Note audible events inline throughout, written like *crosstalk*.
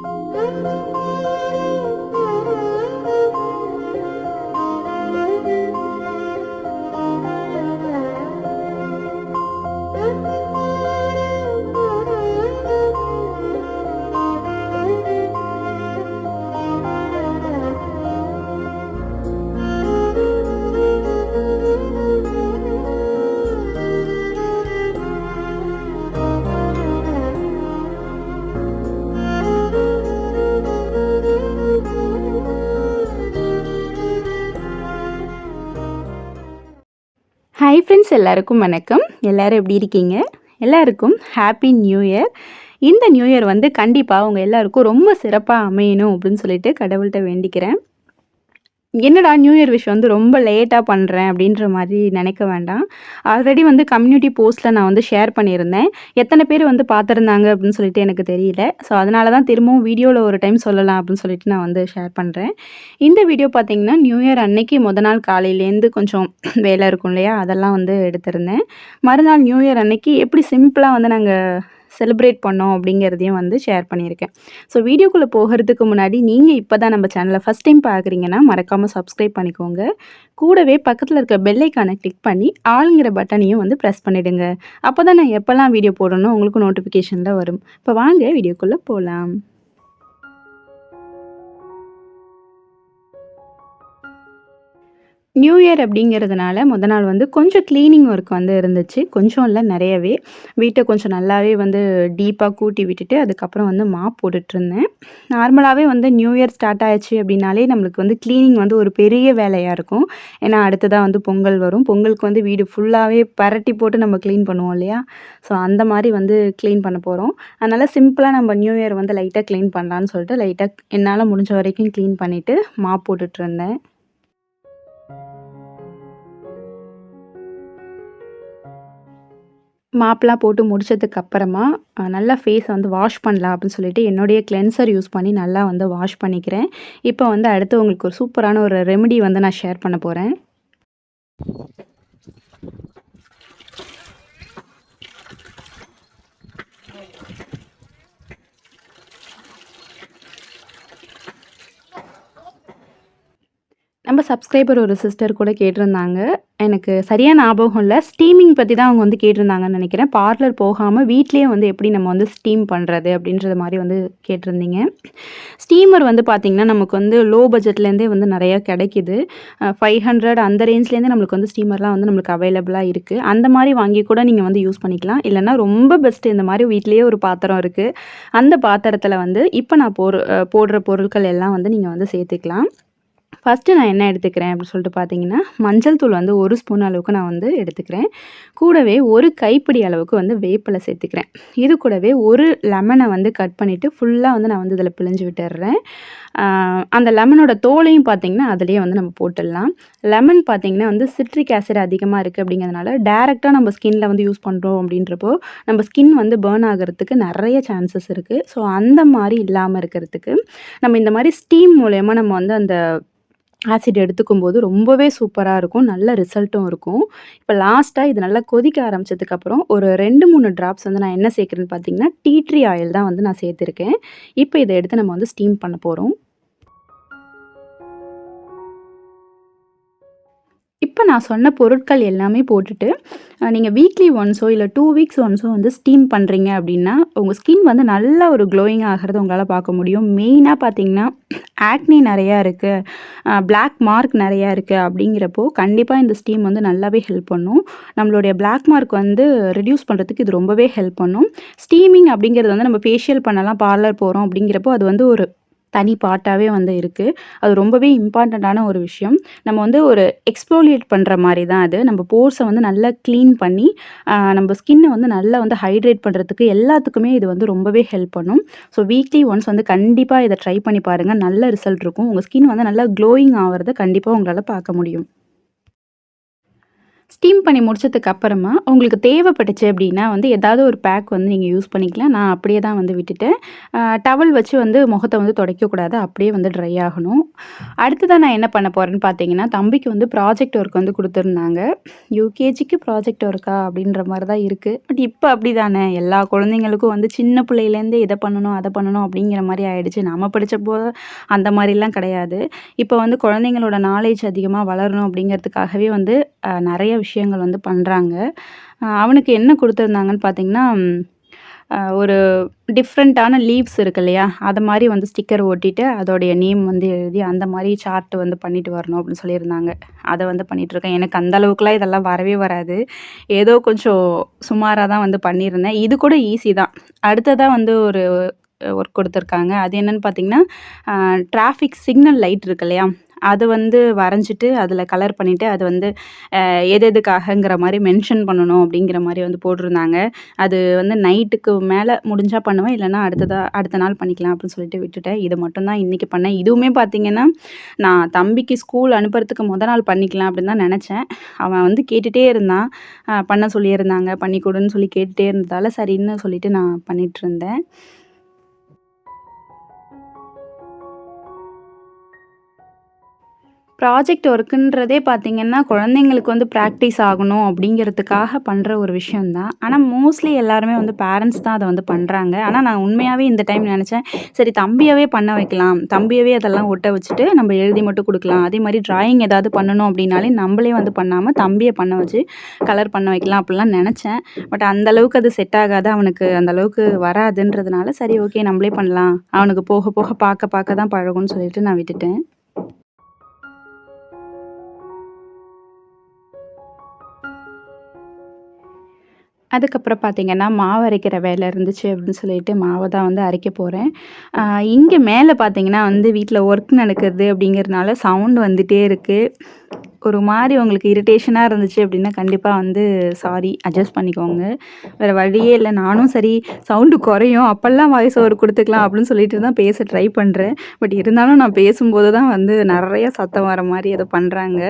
Música எல்லாருக்கும் வணக்கம். எல்லாரும் எப்படி இருக்கீங்க? எல்லாருக்கும் ஹாப்பி நியூ இயர் இந்த நியூ இயர் வந்து கண்டிப்பாக அவங்க எல்லாருக்கும் ரொம்ப சிறப்பாக அமையணும் அப்படின்னு சொல்லிட்டு கடவுள்கிட்ட வேண்டிக்கிறேன். என்னடா நியூ இயர் விஷ் வந்து ரொம்ப லேட்டாக பண்ணுறேன் அப்படின்ற மாதிரி நினைக்க வேண்டாம். ஆல்ரெடி வந்து கம்யூனிட்டி போஸ்ட்டில் நான் வந்து ஷேர் பண்ணியிருந்தேன். எத்தனை பேர் வந்து பார்த்துருந்தாங்க அப்படின்னு சொல்லிட்டு எனக்கு தெரியல. ஸோ அதனால தான் திரும்பவும் வீடியோவில் ஒரு டைம் சொல்லலாம் அப்படின்னு சொல்லிட்டு நான் வந்து ஷேர் பண்ணுறேன் இந்த வீடியோ பார்த்தீங்கன்னா நியூ இயர் அன்னைக்கு முத நாள் காலையிலேருந்து கொஞ்சம் *clears throat* வேலை இருக்கும் இல்லையா? அதெல்லாம் வந்து எடுத்திருந்தேன். மறுநாள் நியூ இயர் அன்னைக்கு எப்படி சிம்பிளாக வந்து நாங்கள் செலிப்ரேட் பண்ணோம் அப்படிங்கிறதையும் வந்து ஷேர் பண்ணியிருக்கேன். ஸோ வீடியோக்குள்ளே போகிறதுக்கு முன்னாடி நீங்கள் இப்போ தான் நம்ம சேனலை ஃபஸ்ட் டைம் பார்க்குறீங்கன்னா மறக்காமல் சப்ஸ்கிரைப் பண்ணிக்கோங்க. கூடவே பக்கத்தில் இருக்க பெல்லைக்கானை கிளிக் பண்ணி ஆளுங்கிற பட்டனையும் வந்து ப்ரெஸ் பண்ணிவிடுங்க அப்போ தான் நான் எப்போல்லாம் வீடியோ போடணும் உங்களுக்கு நோட்டிஃபிகேஷனில் வரும். இப்போ வாங்க வீடியோக்குள்ளே போகலாம் நியூ இயர் அப்படிங்கிறதுனால முத நாள் வந்து கொஞ்சம் க்ளீனிங் ஒர்க் வந்து இருந்துச்சு. கொஞ்சம் இல்லை நிறையவே. வீட்டை கொஞ்சம் நல்லாவே வந்து டீப்பாக கூட்டி விட்டுட்டு அதுக்கப்புறம் வந்து மாப் போட்டுட்ருந்தேன். நார்மலாகவே வந்து நியூ இயர் ஸ்டார்ட் ஆயிடுச்சு அப்படின்னாலே நம்மளுக்கு வந்து க்ளீனிங் வந்து ஒரு பெரிய வேலையாக இருக்கும். ஏன்னா அடுத்ததாக வந்து பொங்கல் வரும். பொங்கலுக்கு வந்து வீடு ஃபுல்லாகவே பரட்டி போட்டு நம்ம க்ளீன் பண்ணுவோம் இல்லையா? ஸோ அந்த மாதிரி வந்து க்ளீன் பண்ண போகிறோம் அதனால் சிம்பிளாக நம்ம நியூ இயர் வந்து லைட்டாக க்ளீன் பண்ணலான்னு சொல்லிட்டு லைட்டாக என்னால் முடிஞ்ச வரைக்கும் க்ளீன் பண்ணிவிட்டு மாப் போட்டுட்ருந்தேன். மாப்லாம் போட்டு முடிச்சதுக்கு அப்புறமா நல்லா ஃபேஸை வந்து வாஷ் பண்ணலாம் அப்படின்னு சொல்லிட்டு என்னுடைய கிளென்சர் யூஸ் பண்ணி நல்லா வந்து வாஷ் பண்ணிக்கிறேன். இப்போ வந்து அடுத்து உங்களுக்கு ஒரு சூப்பரான ஒரு ரெமெடி வந்து நான் ஷேர் பண்ண போகிறேன் நம்ம சப்ஸ்கிரைபர் ஒரு சிஸ்டர் கூட கேட்டிருந்தாங்க. எனக்கு சரியான ஞாபகம் இல்லை. ஸ்டீமிங் பற்றி தான் அவங்க வந்து கேட்டிருந்தாங்கன்னு நினைக்கிறேன். பார்லர் போகாமல் வீட்லேயே வந்து எப்படி நம்ம வந்து ஸ்டீம் பண்ணுறது அப்படின்றது மாதிரி வந்து கேட்டிருந்தீங்க. ஸ்டீமர் வந்து பார்த்திங்கன்னா நமக்கு வந்து லோ பட்ஜெட்லேருந்தே வந்து நிறையா கிடைக்கிது. ஃபைவ் ஹண்ட்ரட் அந்த ரேஞ்ச்லேருந்தே நம்மளுக்கு வந்து ஸ்டீமர்லாம் வந்து நம்மளுக்கு அவைலபிளாக இருக்குது அந்த மாதிரி வாங்கி கூட நீங்கள் வந்து யூஸ் பண்ணிக்கலாம். இல்லைன்னா ரொம்ப பெஸ்ட்டு இந்த மாதிரி வீட்லேயே ஒரு பாத்திரம் இருக்குது அந்த பாத்திரத்தில் வந்து இப்போ நான் போடுற போடுற பொருட்கள் எல்லாம் வந்து நீங்கள் வந்து சேர்த்துக்கலாம். ஃபஸ்ட்டு நான் என்ன எடுத்துக்கிறேன் அப்படின்னு சொல்லிட்டு பார்த்தீங்கன்னா மஞ்சள் தூள் வந்து ஒரு ஸ்பூன் அளவுக்கு நான் வந்து எடுத்துக்கிறேன். கூடவே ஒரு கைப்பிடி அளவுக்கு வந்து வேப்பிலை சேர்த்துக்கிறேன். இது கூடவே ஒரு லெமனை வந்து கட் பண்ணிவிட்டு ஃபுல்லாக வந்து நான் வந்து இதில் பிழிஞ்சு விட்டுடுறேன் அந்த லெமனோட தோலையும் பார்த்திங்கன்னா அதுலேயே வந்து நம்ம போட்டுடலாம். லெமன் பார்த்திங்கன்னா வந்து சிட்ரிக் ஆசிட் அதிகமாக இருக்குது அப்படிங்கிறதுனால டேரெக்டாக நம்ம ஸ்கின்ல வந்து யூஸ் பண்ணுறோம் அப்படின்றப்போ நம்ம ஸ்கின் வந்து பேர்ன் ஆகிறதுக்கு நிறைய சான்சஸ் இருக்குது ஸோ அந்த மாதிரி இல்லாமல் இருக்கிறதுக்கு நம்ம இந்த மாதிரி ஸ்டீம் மூலயமா நம்ம வந்து அந்த ஆசிட் எடுத்துக்கும் போது ரொம்பவே சூப்பராக இருக்கும். நல்ல ரிசல்ட்டும் இருக்கும். இப்போ லாஸ்ட்டாக இது நல்லா கொதிக்க ஆரம்பிச்சதுக்கப்புறம் ஒரு ரெண்டு மூணு ட்ராப்ஸ் வந்து நான் என்ன சேர்க்குறேன்னு பார்த்தீங்கன்னா டீ ட்ரீ ஆயில் தான் வந்து நான் சேர்த்துருக்கேன். இப்போ இதை எடுத்து நம்ம வந்து ஸ்டீம் பண்ண போகிறோம் இப்போ நான் சொன்ன பொருட்கள் எல்லாமே போட்டுட்டு நீங்கள் வீக்லி ஒன்ஸோ இல்லை டூ வீக்ஸ் ஒன்ஸோ வந்து ஸ்டீம் பண்ணுறீங்க அப்படின்னா உங்கள் ஸ்கின் வந்து நல்ல ஒரு க்ளோயிங் ஆகிறத உங்களால் பார்க்க முடியும். மெயினாக பார்த்தீங்கன்னா ஆக்னி நிறையா இருக்குது பிளாக் மார்க் நிறையா இருக்குது அப்படிங்கிறப்போ கண்டிப்பாக இந்த ஸ்டீம் வந்து நல்லாவே ஹெல்ப் பண்ணும். நம்மளுடைய பிளாக் மார்க் வந்து ரெடியூஸ் பண்ணுறதுக்கு இது ரொம்பவே ஹெல்ப் பண்ணும். ஸ்டீமிங் அப்படிங்கிறது வந்து நம்ம ஃபேஷியல் பண்ணலாம் பார்லர் போகிறோம் அப்படிங்கிறப்போ அது வந்து ஒரு தனி பார்ட்டாகவே வந்து இருக்குது அது ரொம்பவே இம்பார்ட்டண்ட்டான ஒரு விஷயம். நம்ம வந்து ஒரு எக்ஸ்ப்ளோலியேட் பண்ணுற மாதிரி தான் அது. நம்ம போர்ஸை வந்து நல்லா க்ளீன் பண்ணி நம்ம ஸ்கின்னை வந்து நல்லா வந்து ஹைட்ரேட் பண்ணுறதுக்கு எல்லாத்துக்குமே இது வந்து ரொம்பவே ஹெல்ப் பண்ணும். ஸோ வீக்லி ஒன்ஸ் வந்து கண்டிப்பாக இதை ட்ரை பண்ணி பாருங்கள் நல்ல ரிசல்ட் இருக்கும். உங்கள் ஸ்கின் வந்து நல்லா க்ளோயிங் ஆகிறத கண்டிப்பாக உங்களால் பார்க்க முடியும். ஸ்டீம் பண்ணி முடிச்சதுக்கு அப்புறமா, உங்களுக்கு தேவைப்பட்டுச்சு அப்படின்னா வந்து ஏதாவது ஒரு பேக் வந்து நீங்கள் யூஸ் பண்ணிக்கலாம். நான் அப்படியே தான் வந்து விட்டுட்டேன். டவல் வச்சு வந்து முகத்தை வந்து துடைக்கக்கூடாது. அப்படியே வந்து ட்ரை ஆகணும். அடுத்ததான் நான் என்ன பண்ண போகிறேன்னு பார்த்தீங்கன்னா, தம்பிக்கு வந்து ப்ராஜெக்ட் ஒர்க் வந்து கொடுத்துருந்தாங்க யூகேஜிக்கு ப்ராஜெக்ட் ஒர்க்கா? அப்படின்ற மாதிரி தான் இருக்குது பட் இப்போ அப்படி தானே எல்லா குழந்தைங்களுக்கும் வந்து சின்ன பிள்ளையிலேருந்தே இதை பண்ணணும், அதை பண்ணணும் அப்படிங்கிற மாதிரி ஆயிடுச்சு. நம்ம போது அந்த மாதிரிலாம் கிடையாது. இப்போ வந்து குழந்தைங்களோட நாலேஜ் அதிகமாக வளரணும் அப்படிங்கிறதுக்காகவே வந்து நிறைய விஷயங்கள் வந்து பண்ணுறாங்க அவனுக்கு என்ன கொடுத்துருந்தாங்கன்னு பார்த்தீங்கன்னா, ஒரு டிஃப்ரெண்ட்டான லீவ்ஸ் இருக்கு இல்லையா? அதை மாதிரி வந்து ஸ்டிக்கர் ஒட்டிட்டு, அதோடைய நேம் வந்து எழுதி அந்த மாதிரி சார்ட் வந்து பண்ணிட்டு வரணும் அப்படின்னு சொல்லியிருந்தாங்க. அதை வந்து பண்ணிகிட்ருக்கேன் எனக்கு அந்த அளவுக்குலாம் இதெல்லாம் வரவே வராது. ஏதோ கொஞ்சம் சுமாராக தான் வந்து பண்ணியிருந்தேன். இது கூட ஈஸி தான். அடுத்ததாக வந்து ஒரு ஒர்க் கொடுத்துருக்காங்க அது என்னன்னு பார்த்தீங்கன்னா, டிராஃபிக் சிக்னல் லைட் இருக்கு இல்லையா? அது வந்து வரைஞ்சிட்டு, அதில் கலர் பண்ணிவிட்டு அது வந்து எது எதுக்காகங்கிற மாதிரி மென்ஷன் பண்ணணும் அப்படிங்கிற மாதிரி வந்து போட்டிருந்தாங்க. அது வந்து நைட்டுக்கு மேலே முடிஞ்சால் பண்ணுவேன். இல்லைன்னா அடுத்ததாக அடுத்த நாள் பண்ணிக்கலாம் அப்படின்னு சொல்லிட்டு விட்டுட்டேன். இது மட்டும் தான் பண்ணேன். இதுவுமே பார்த்தீங்கன்னா, நான் தம்பிக்கு ஸ்கூல் அனுப்புறதுக்கு முதல் நாள் பண்ணிக்கலாம் அப்படின்னு தான் நினச்சேன் அவன் வந்து கேட்டுகிட்டே இருந்தான். பண்ண சொல்லியிருந்தாங்க. பண்ணி கொடுன்னு சொல்லி கேட்டுகிட்டே இருந்ததால் சரின்னு சொல்லிட்டு நான் பண்ணிகிட்ருந்தேன் ப்ராஜெக்ட் ஒர்க்குன்றதே பார்த்திங்கன்னா குழந்தைங்களுக்கு வந்து ப்ராக்டிஸ் ஆகணும் அப்படிங்கிறதுக்காக பண்ணுற ஒரு விஷயம் தான். மோஸ்ட்லி எல்லாருமே வந்து பேரண்ட்ஸ் தான் அதை வந்து பண்ணுறாங்க ஆனால் நான் உண்மையாகவே இந்த டைம் நினச்சேன் சரி தம்பியாகவே பண்ண வைக்கலாம். தம்பியாகவே அதெல்லாம் ஒட்ட வச்சுட்டு, நம்ம எழுதி மட்டும் கொடுக்கலாம் அதே மாதிரி ட்ராயிங் ஏதாவது பண்ணணும் அப்படின்னாலே, நம்மளே வந்து பண்ணாமல் தம்பியை பண்ண வச்சு கலர் பண்ண வைக்கலாம் அப்படிலாம் நினச்சேன் பட் அந்த அளவுக்கு அது செட் ஆகாது. அவனுக்கு அந்தளவுக்கு வராதுன்றதுனால, சரி ஓகே நம்மளே பண்ணலாம். அவனுக்கு போக போக பார்க்க பார்க்க தான் பழகும்னு சொல்லிட்டு நான் விட்டுட்டேன். அதுக்கப்புறம் பார்த்தீங்கன்னா, மாவு அரைக்கிற வேலை இருந்துச்சு அப்படின்னு சொல்லிட்டு மாவை தான் வந்து அரைக்க போகிறேன் இங்கே மேலே பார்த்திங்கன்னா பார்த்தீங்கன்னா வந்து வீட்டில் ஒர்க் நடக்கிறது அப்படிங்கிறதுனால சவுண்ட் வந்துகிட்டே இருக்குது ஒரு மாதிரி உங்களுக்கு இரிட்டேஷனாக இருந்துச்சு அப்படின்னா, கண்டிப்பாக வந்து சாரி அட்ஜஸ்ட் பண்ணிக்கோங்க. வேறு வழியே இல்லை நானும் சரி சவுண்டு குறையும். அப்போல்லாம் வாய்ஸ் ஓவர் கொடுத்துக்கலாம் அப்படின்னு சொல்லிட்டு தான் பேச ட்ரை பண்ணுறேன் பட் இருந்தாலும் நான் பேசும்போது தான் வந்து நிறையா சத்தம் வர மாதிரி ஏதோ பண்ணுறாங்க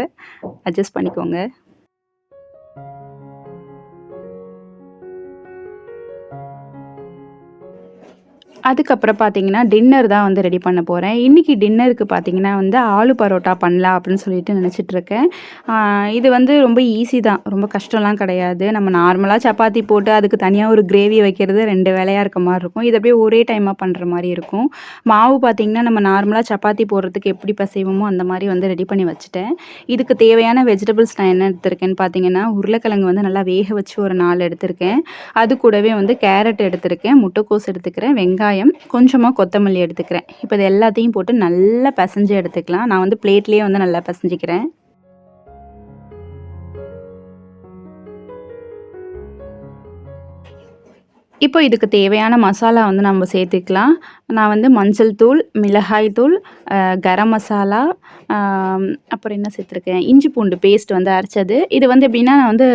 அட்ஜஸ்ட் பண்ணிக்கோங்க. அதுக்கப்புறம் பார்த்தீங்கன்னா, டின்னர் தான் வந்து ரெடி பண்ண போகிறேன் இன்றைக்கி டின்னருக்கு பார்த்தீங்கன்னா வந்து ஆலு பரோட்டா பண்ணலாம் அப்படின்னு சொல்லிட்டு நினச்சிட்ருக்கேன் இது வந்து ரொம்ப ஈஸி தான். ரொம்ப கஷ்டம்லாம் கிடையாது. நம்ம நார்மலாக சப்பாத்தி போட்டு அதுக்கு தனியாக ஒரு கிரேவி வைக்கிறது ரெண்டு வேலையாக இருக்க மாதிரி இருக்கும். இது அப்படியே ஒரே டைமாக பண்ணுற மாதிரி இருக்கும். மாவு பார்த்தீங்கன்னா, நம்ம நார்மலாக சப்பாத்தி போடுறதுக்கு எப்படி பசைவோமோ அந்த மாதிரி வந்து ரெடி பண்ணி வச்சுட்டேன். இதுக்கு தேவையான வெஜிடபிள்ஸ் நான் என்ன எடுத்திருக்கேன்னு பார்த்தீங்கன்னா, உருளைக்கிழங்கு வந்து நல்லா வேக வச்சு ஒரு நாள் எடுத்திருக்கேன். அது கூடவே வந்து கேரட் எடுத்திருக்கேன், முட்டைக்கோஸ் எடுத்துக்கிறேன், வெங்காயம், கொஞ்சமா கொத்தமல்லி எடுத்துக்கிறேன். இப்போ இது எல்லாத்தையும் போட்டு நல்லா பெசஞ்சு எடுத்துக்கலாம். நான் வந்து பிளேட்லேயே வந்து நல்லா பெசஞ்சுக்கிறேன். இப்போ இதுக்கு தேவையான மசாலா வந்து நம்ம சேர்த்துக்கலாம். நான் வந்து மஞ்சள் தூள், மிளகாய் தூள், கரம் மசாலா, அப்புறம் என்ன சேர்த்துருக்கேன், இஞ்சி பூண்டு பேஸ்ட் வந்து அரைச்சது. இது வந்து எப்படின்னா, நான் வந்து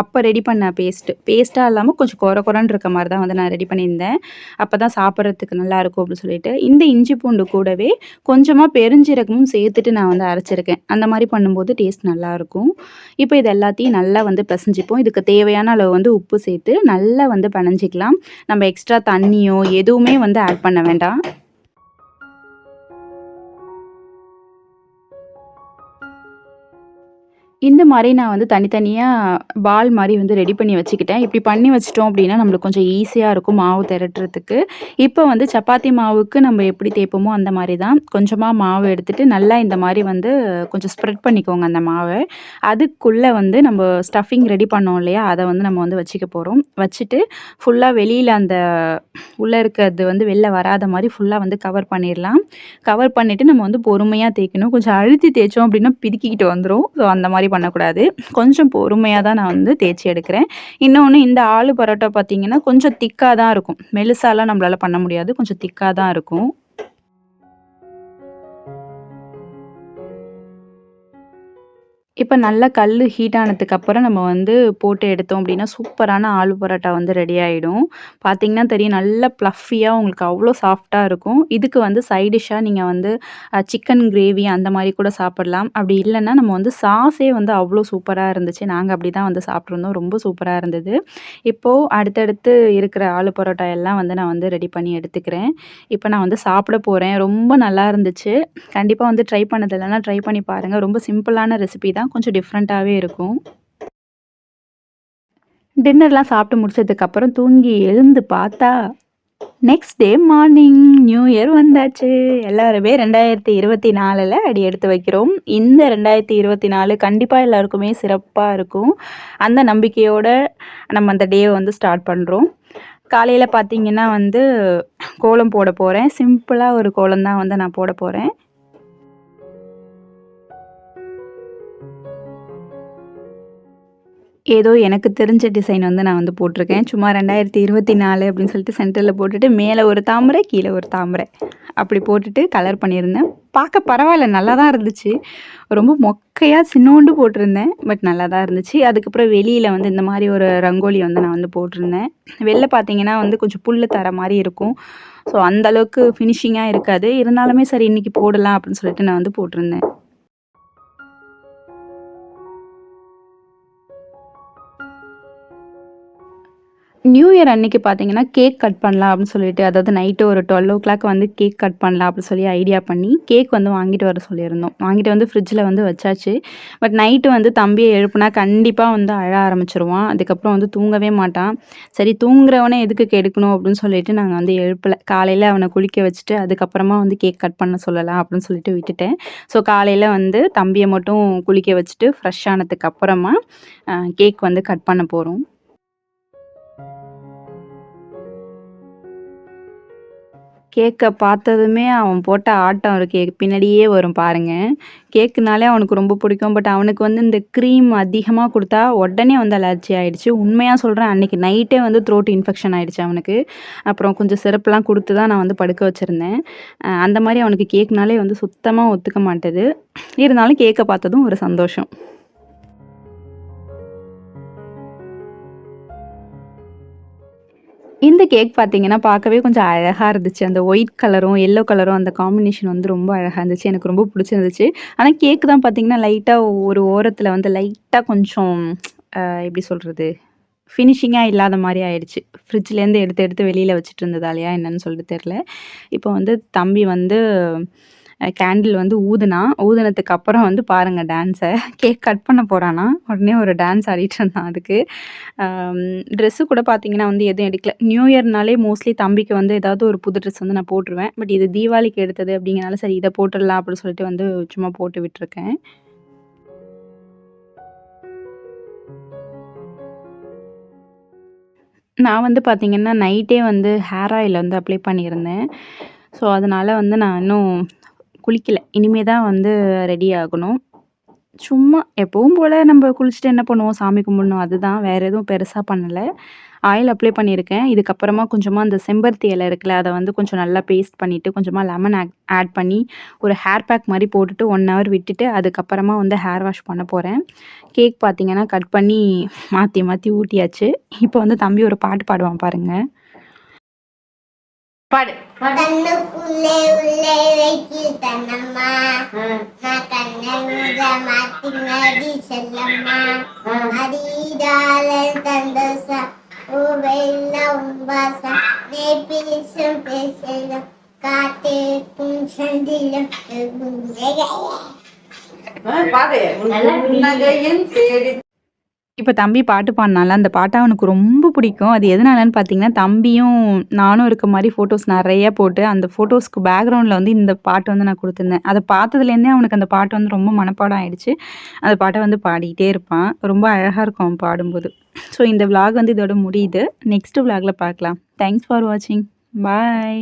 அப்போ ரெடி பண்ண பேஸ்ட்டு. பேஸ்ட்டாக இல்லாமல் கொஞ்சம் கொர கொரன்னு இருக்க மாதிரி தான் வந்து நான் ரெடி பண்ணியிருந்தேன். அப்போ தான் சாப்பிட்றதுக்கு நல்லாயிருக்கும் அப்படின்னு சொல்லிட்டு. இந்த இஞ்சி பூண்டு கூடவே கொஞ்சமாக பெருஞ்சீரகமும் சேர்த்துட்டு நான் வந்து அரைச்சிருக்கேன். அந்த மாதிரி பண்ணும்போது டேஸ்ட் நல்லாயிருக்கும். இப்போ இது எல்லாத்தையும் நல்லா வந்து பிசைஞ்சிப்போம் இதுக்கு தேவையான அளவு வந்து உப்பு சேர்த்து நல்லா வந்து பெனஞ்சிக்கலாம். நம்ம எக்ஸ்ட்ரா தண்ணியோ எதுவுமே வந்து ஆட் பண்ண வேண்டாம். இந்த மாதிரி நான் வந்து தனித்தனியாக பால் மாதிரி வந்து ரெடி பண்ணி வச்சுக்கிட்டேன். இப்படி பண்ணி வச்சிட்டோம் அப்படின்னா, நம்மளுக்கு கொஞ்சம் ஈஸியாக இருக்கும் மாவு திரட்டுறதுக்கு. இப்போ வந்து சப்பாத்தி மாவுக்கு நம்ம எப்படி தேய்ப்போமோ அந்த மாதிரி தான். கொஞ்சமாக மாவு எடுத்துகிட்டு நல்லா இந்த மாதிரி வந்து கொஞ்சம் ஸ்ப்ரெட் பண்ணிக்கோங்க அந்த மாவை அதுக்குள்ளே வந்து நம்ம ஸ்டஃபிங் ரெடி பண்ணோம் இல்லையா? அதை வந்து நம்ம வந்து வச்சுக்க போகிறோம் வச்சுட்டு ஃபுல்லாக வெளியில் அந்த உள்ளே இருக்கிறது வந்து வெளில வராத மாதிரி ஃபுல்லாக வந்து கவர் பண்ணிடலாம் கவர் பண்ணிவிட்டு நம்ம வந்து பொறுமையாக தேய்க்கணும். கொஞ்சம் அழுத்தி தேய்ச்சோம் அப்படின்னா பிதுக்கிக்கிட்டு வந்துடும் ஸோ அந்த மாதிரி பண்ணக்கூடாது. கொஞ்சம் பொறுமையாக தான் நான் வந்து தேய்ச்சி எடுக்கிறேன். இன்னொன்னு இந்த ஆலு பரோட்டா பார்த்தீங்கன்னா, கொஞ்சம் திக்கா தான் இருக்கும். மெலுசாலாம் நம்மளால பண்ண முடியாது. கொஞ்சம் திக்கா தான் இருக்கும். இப்போ நல்லா கல் ஹீட் ஆனதுக்கப்புறம் நம்ம வந்து போட்டு எடுத்தோம் அப்படின்னா சூப்பரான ஆலு பரோட்டா வந்து ரெடி ஆகிடும் பார்த்தீங்கன்னா தெரியும் நல்லா ப்ளஃபியாக உங்களுக்கு அவ்வளோ சாஃப்டாக இருக்கும். இதுக்கு வந்து சைடிஷ்ஷாக நீங்கள் வந்து சிக்கன் கிரேவி அந்த மாதிரி கூட சாப்பிடலாம். அப்படி இல்லைன்னா நம்ம வந்து சாஸே வந்து அவ்வளோ சூப்பராக இருந்துச்சு. நாங்கள் அப்படி தான் வந்து சாப்பிட்ருந்தோம் ரொம்ப சூப்பராக இருந்தது. இப்போது அடுத்தடுத்து இருக்கிற ஆலு பரோட்டா எல்லாம் வந்து நான் வந்து ரெடி பண்ணி எடுத்துக்கிறேன். இப்போ நான் வந்து சாப்பிட போகிறேன் ரொம்ப நல்லா இருந்துச்சு. கண்டிப்பாக வந்து ட்ரை பண்ணது இல்லைன்னா ட்ரை பண்ணி பாருங்கள் ரொம்ப சிம்பிளான ரெசிபி தான். கொஞ்சம் டிஃப்ரெண்ட்டாகவே இருக்கும். டின்னர்லாம் சாப்பிட்டு முடிச்சதுக்கப்புறம் தூங்கி எழுந்து பார்த்தா next day morning new year வந்தாச்சு. எல்லாருமே ரெண்டாயிரத்தி இருபத்தி நாலில் அடி எடுத்து வைக்கிறோம். இந்த ரெண்டாயிரத்தி இருபத்தி நாலு கண்டிப்பாக எல்லாருக்குமே சிறப்பாக இருக்கும். அந்த நம்பிக்கையோடு நம்ம அந்த டேவை வந்து ஸ்டார்ட் பண்ணுறோம் காலையில் பார்த்தீங்கன்னா வந்து கோலம் போட போகிறேன் சிம்பிளாக ஒரு கோலம் தான் வந்து நான் போட போகிறேன் ஏதோ எனக்கு தெரிஞ்ச டிசைன் வந்து நான் வந்து போட்டிருக்கேன். சும்மா ரெண்டாயிரத்தி இருபத்தி நாலு அப்படின்னு சொல்லிட்டு சென்டரில் போட்டுட்டு மேலே ஒரு தாமரை கீழே ஒரு தாமரை. அப்படி போட்டுட்டு கலர் பண்ணியிருந்தேன். பார்க்க பரவாயில்ல நல்லா தான் இருந்துச்சு. ரொம்ப மொக்கையாக சின்னோண்டு போட்டிருந்தேன் பட் நல்லா தான் இருந்துச்சு. அதுக்கப்புறம் வெளியில் வந்து இந்த மாதிரி ஒரு ரங்கோலி வந்து நான் வந்து போட்டிருந்தேன். வெளில பார்த்தீங்கன்னா வந்து கொஞ்சம் புல் தர மாதிரி இருக்கும். ஸோ அந்தளவுக்கு ஃபினிஷிங்காக இருக்காது. இருந்தாலுமே சரி இன்றைக்கி போடலாம் அப்படின்னு சொல்லிட்டு நான் வந்து போட்டிருந்தேன். நியூ இயர் அன்னைக்கு பார்த்தீங்கன்னா கேக் கட் பண்ணலாம் அப்படின்னு சொல்லிட்டு அதாவது நைட்டு ஒரு டுவெல் ஓ கிளாக் வந்து கேக் கட் பண்ணலாம் அப்படின்னு சொல்லி ஐடியா பண்ணி கேக் வந்து வாங்கிட்டு வர சொல்லியிருந்தோம். வாங்கிட்டு வந்து ஃப்ரிட்ஜில் வந்து வச்சாச்சு. பட் நைட்டு வந்து தம்பியை எழுப்புனா கண்டிப்பாக வந்து அழ ஆரம்பிச்சிருவான். அதுக்கப்புறம் வந்து தூங்கவே மாட்டான். சரி தூங்குறவனே எதுக்கு கெடுக்கணும் அப்படின்னு சொல்லிட்டு நாங்கள் வந்து எழுப்பலை. காலையில் அவனை குளிக்க வச்சுட்டு அதுக்கப்புறமா வந்து கேக் கட் பண்ண சொல்லலாம் அப்படின்னு சொல்லிட்டு விட்டுட்டேன். ஸோ காலையில் வந்து தம்பியை மட்டும் குளிக்க வச்சுட்டு ஃப்ரெஷ் ஆனதுக்கு அப்புறமா கேக் வந்து கட் பண்ண போகிறோம் கேக்க பார்த்ததுமே அவன் போட்ட ஆட்டம் இருக்கு பின்னாடியே வரும் பாருங்க. கேக்குனாலே அவனுக்கு ரொம்ப பிடிக்கும். பட் அவனுக்கு வந்து இந்த க்ரீம் அதிகமாக கொடுத்தா உடனே வந்து அலர்ஜி ஆகிடுச்சு உண்மையாக சொல்கிறேன் அன்னைக்கு நைட்டே வந்து த்ரோட் இன்ஃபெக்ஷன் ஆயிடுச்சு அவனுக்கு. அப்புறம் கொஞ்சம் சிறப்புலாம் கொடுத்து தான் நான் வந்து படுக்க வச்சுருந்தேன் அந்த மாதிரி அவனுக்கு கேக்குனாலே வந்து சுத்தமாக ஒத்துக்க மாட்டேது. இருந்தாலும் கேக்கை பார்த்ததும் ஒரு சந்தோஷம். கேக் பார்த்தீங்கன்னா, பார்க்கவே கொஞ்சம் அழகாக இருந்துச்சு. அந்த ஒயிட் கலரும், எல்லோ கலரும் அந்த காம்பினேஷன் வந்து ரொம்ப அழகாக இருந்துச்சு. எனக்கு ரொம்ப பிடிச்சிருந்துச்சு. ஆனால் கேக் தான் பார்த்தீங்கன்னா, லைட்டாக ஒரு ஓரத்தில் வந்து லைட்டாக கொஞ்சம் எப்படி சொல்கிறது ஃபினிஷிங்காக இல்லாத மாதிரி ஆயிடுச்சு. ஃப்ரிட்ஜ்லேருந்து எடுத்து எடுத்து வெளியில் வச்சுட்டு இருந்ததாலையா என்னன்னு சொல்லிட்டு தெரில இப்போ வந்து தம்பி வந்து கேண்டில் வந்து ஊதுனா ஊதுனதுக்கு அப்புறம் வந்து பாருங்கள் டான்ஸை கேக் கட் பண்ண போகிறானா உடனே ஒரு டான்ஸ் ஆடிட்டு இருந்தான் அதுக்கு. ட்ரெஸ்ஸு கூட பார்த்தீங்கன்னா வந்து எதுவும் எடுக்கல. நியூ இயர்னாலே மோஸ்ட்லி தம்பிக்கு வந்து ஏதாவது ஒரு புது ட்ரெஸ் வந்து நான் போட்டுருவேன். பட் இது தீபாவளிக்கு எடுத்தது அப்படிங்கிறனால சரி இதை போட்டுடலாம் அப்படின்னு சொல்லிட்டு வந்து சும்மா போட்டு விட்டுருக்கேன். நான் வந்து பார்த்திங்கன்னா நைட்டே வந்து ஹேர் ஆயில் வந்து அப்ளை பண்ணியிருந்தேன். ஸோ, அதனால் வந்து நான் இன்னும் குளிக்கல. இனிமே தான் வந்து ரெடி ஆகணும். சும்மா எப்பவும் போல் நம்ம குளிச்சுட்டு என்ன பண்ணுவோம், சாமி கும்பிடணும் அதுதான். வேறு எதுவும் பெருசாக பண்ணலை ஆயில் அப்ளை பண்ணியிருக்கேன். இதுக்கப்புறமா கொஞ்சமாக அந்த செம்பருத்தி இலை இருக்குல்ல, அதை வந்து கொஞ்சம் நல்லா பேஸ்ட் பண்ணிவிட்டு கொஞ்சமாக லெமன் ஆட் ஆட் பண்ணி, ஒரு ஹேர் பேக் மாதிரி போட்டுட்டு ஒன் ஹவர் விட்டுட்டு, அதுக்கப்புறமா வந்து ஹேர் வாஷ் பண்ண போகிறேன் கேக் பார்த்திங்கன்னா கட் பண்ணி மாற்றி மாற்றி ஊட்டியாச்சு. இப்போ வந்து தம்பி ஒரு பாட்டு பாடுவான் பாருங்கள் பாடு. கண்ணுக்குள்ளே உள்ளே வைக்கிட்டனம்மா நான் கண்ணை மூட மாத்தினடி செல்லம்மா. அடிதால சந்தோஷம் ஊவெல்லாம் உம்பாசம் நீ பேசும் பேசலும் காத்தேக்கும் சந்திலும் பாடு. புன்னகையின் தேடி இப்போ தம்பி பாட்டு பாடினால அந்த பாட்டை அவனுக்கு ரொம்ப பிடிக்கும். அது எதனாலன்னு பார்த்தீங்கன்னா, தம்பியும் நானும் இருக்க மாதிரி ஃபோட்டோஸ் நிறைய போட்டு, அந்த ஃபோட்டோஸ்க்கு பேக்ரவுண்டில் வந்து இந்த பாட்டு வந்து நான் கொடுத்துருந்தேன் அதை பார்த்ததுலேருந்தே அவனுக்கு அந்த பாட்டு வந்து ரொம்ப மனப்பாடம் ஆயிடுச்சு. அந்த பாட்டை வந்து பாடிக்கிட்டே இருப்பான். ரொம்ப அழகாக இருக்கும் அவன் பாடும்போது. ஸோ இந்த விளாக் வந்து இதோட முடியுது. நெக்ஸ்ட் விளாக்ல பார்க்கலாம். தேங்க்ஸ் ஃபார் வாட்சிங். பாய்.